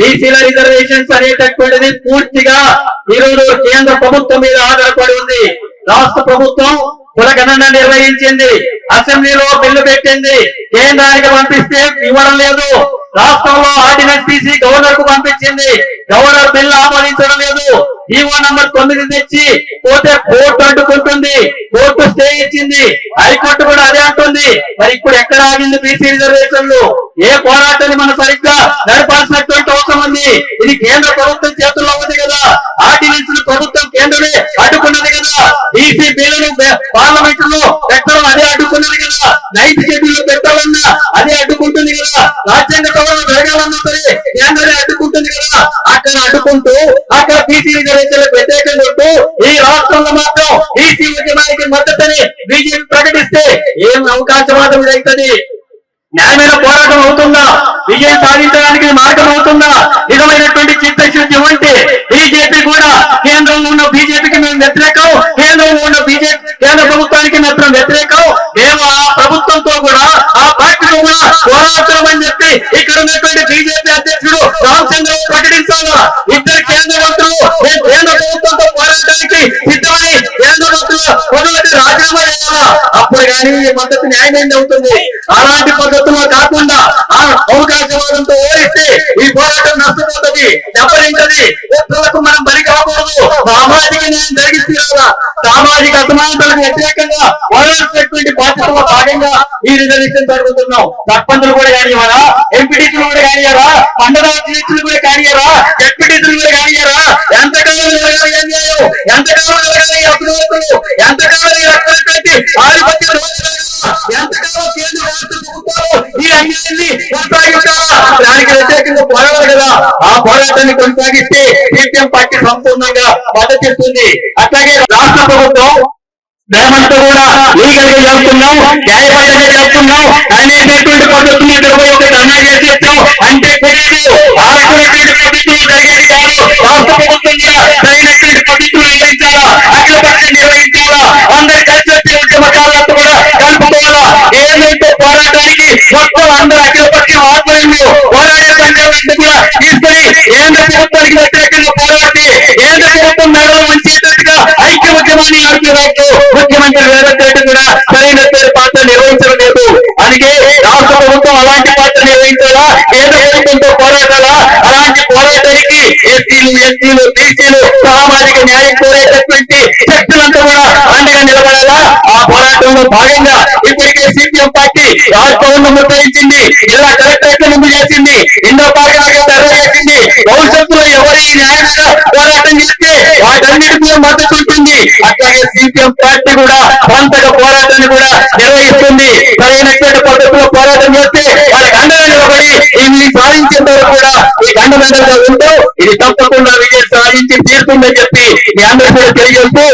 బీసీల రిజర్వేషన్స్ అనేటటువంటిది పూర్తిగా ఈరోజు కేంద్ర ప్రభుత్వం మీద ఆధారపడి ఉంది. రాష్ట్ర ప్రభుత్వం కులగణన నిర్వహించింది. అసెంబ్లీలో బిల్లు పెట్టింది. కేంద్రానికి పంపిస్తే ఇవ్వడం లేదు. రాష్ట్రంలో ఆర్డినెన్స్ తీసి గవర్నర్కు పంపించింది. గవర్నర్ బిల్లు ఆమోదించడం లేదు. ఈవో నంబర్ తొమ్మిది తెచ్చి పోతే కోర్టు అడ్డుకుంటుంది. కోర్టు స్టే ఇచ్చింది. హైకోర్టు కూడా అదే అంటుంది. మరి ఇప్పుడు ఎక్కడ ఆగింది బీసీ రిజర్వేషన్లు ఏ పోరాటాన్ని మనం సరిగ్గా నడపాల్సినటువంటి ఉంది ఇది కేంద్ర ప్రభుత్వం చేతుల్లో ఉంది కదా. ఆర్డినెన్స్ ప్రభుత్వం కేంద్రమే అడ్డుకున్నది కదా. బీసీ బిల్లును పార్లమెంట్లో పెట్టడం అదే అడ్డుకున్నది కదా. నైట్ షెడ్యూల్లో పెట్టాలన్నా అదే అడ్డుకుంటుంది కదా. రాజ్యాంగ సభలో జరగాలన్నా సరే కేంద్రమే అడ్డుకుంటుంది కదా. అక్కడ అడ్డుకుంటూ అక్కడ బీసీ రిజర్వేషన్లకు వ్యతిరేకంగా ఉంటూ ఈ రాష్ట్రంలో మాత్రం బీసీ ఉద్యమానికి మద్దతుని బీజేపీ ప్రకటిస్తే ఏం అవకాశవాదం అవుతుంది న్యాయమైన పోరాటం అవుతుందా? విజయం సాధించడానికి మార్గం అవుతుందా నిజమైనటువంటి చిత్తశుద్ధి ఉంటే బీజేపీ కూడా కేంద్రంలో ఉన్న బీజేపీకి మేము వ్యతిరేకం కేంద్రంలో ఉన్న బీజేపీ కేంద్ర ప్రభుత్వానికి మాత్రం వ్యతిరేకం. మేము ఆ ప్రభుత్వంతో కూడా ఆ పార్టీతో కూడా పోరాడతామని చెప్పి ఇక్కడ ఉన్నటువంటి బీజేపీ అధ్యక్షుడు రామచంద్ర ప్రకటించాలా ఇద్దరు కేంద్ర మంత్రులు మేము కేంద్ర ప్రభుత్వంతో పోరాడడానికి సిద్ధమని కేంద్ర మంత్రులు మొదటి రాజీనామా చేయాలా? అప్పుడు కానీ ఈ మద్దతు న్యాయమైంది అవుతుంది. అలాంటి పద్ధతుల్లో కాకుండా ఆ అవకాశవాదంతో ఓడిస్తే ఈ పోరాటం నష్టపోతుంది దెబ్బతింటది. వ్యక్తులకు మనం బలి పోదు సామాజిక న్యాయం జరిగి తీరాలా సామాజిక అసమానతలకు వ్యతిరేకంగా పోరాడుతున్నటువంటి బాధ్యతలో భాగంగా ఈ రిజర్వేషన్ జరుగుతున్నాం. సర్పంచులు కూడా కానియరా ఎంపీటీసీలు కూడా కానియరా మండల అధ్యక్షులు కూడా కానియరా ఎంపీటీసీలు కూడా కానియరా ఎంతకాలం జరగాలి అన్యాయం? ఎంతకాలం జరగాలి అభివృద్ధులు ఎంతకాలం ఆ పోరాటాన్ని కొనసాగిస్తే సిపిఎం పార్టీ సంపూర్ణంగా మద్దతిస్తుంది అట్లాగే రాష్ట్ర ప్రభుత్వం మేమంతా కూడా లీగల్గా చెప్తున్నాం న్యాయబద్ధంగా చెప్తున్నాం అనేటటువంటి కేంద్ర వ్యతిరేకంగా పోరాడి కేంద్ర ప్రభుత్వం మెడలు ఉంచేటట్టుగా ఐక్య ఉద్యమాన్ని నడిపేవాళ్ళు ముఖ్యమంత్రి రేవంత్ రెడ్డి కూడా సరైన పాత్ర నిర్వహించడం లేదు. అందుకే రాష్ట్ర ప్రభుత్వం అలాంటి పాత్ర నిర్వహించాలా? కేంద్ర ప్రభుత్వంతో పోరాటాలా? అలాంటి పోరాటానికి ఎస్సీలు ఎస్టీలు బీసీలు సామాజిక న్యాయం కోరేటటువంటి శక్తులంతా కూడా అండగా నిలబడాలా? ఆ పోరాటంలో భాగంగా ఇప్పటికే సిపిఎం పార్టీ రాష్ట్రంలో ముట్టయించింది జిల్లా కలెక్టర్ ముందు చేసింది ఎన్నో పార్టీలకు ధర చేసింది భవిష్యత్తులో ఎవరి న్యాయంగా పోరాటం చేస్తే వాటన్నిటికీ మద్దతు ఉంటుంది. అట్లాగే సిపిఎం పార్టీ కూడా సొంతగా పోరాటాన్ని కూడా నిర్వహిస్తుంది. సరైనటువంటి పద్ధతిలో పోరాటం చేస్తే వాళ్ళకి అండగా నిలబడి ఇది సాధించేంత వరకు కూడా ఈ గండమెండగా ఉంటూ ఇది తప్పకుండా విజయం సాధించి తీరుతుందని చెప్పి మీ అందరూ కూడా తెలియజేస్తూ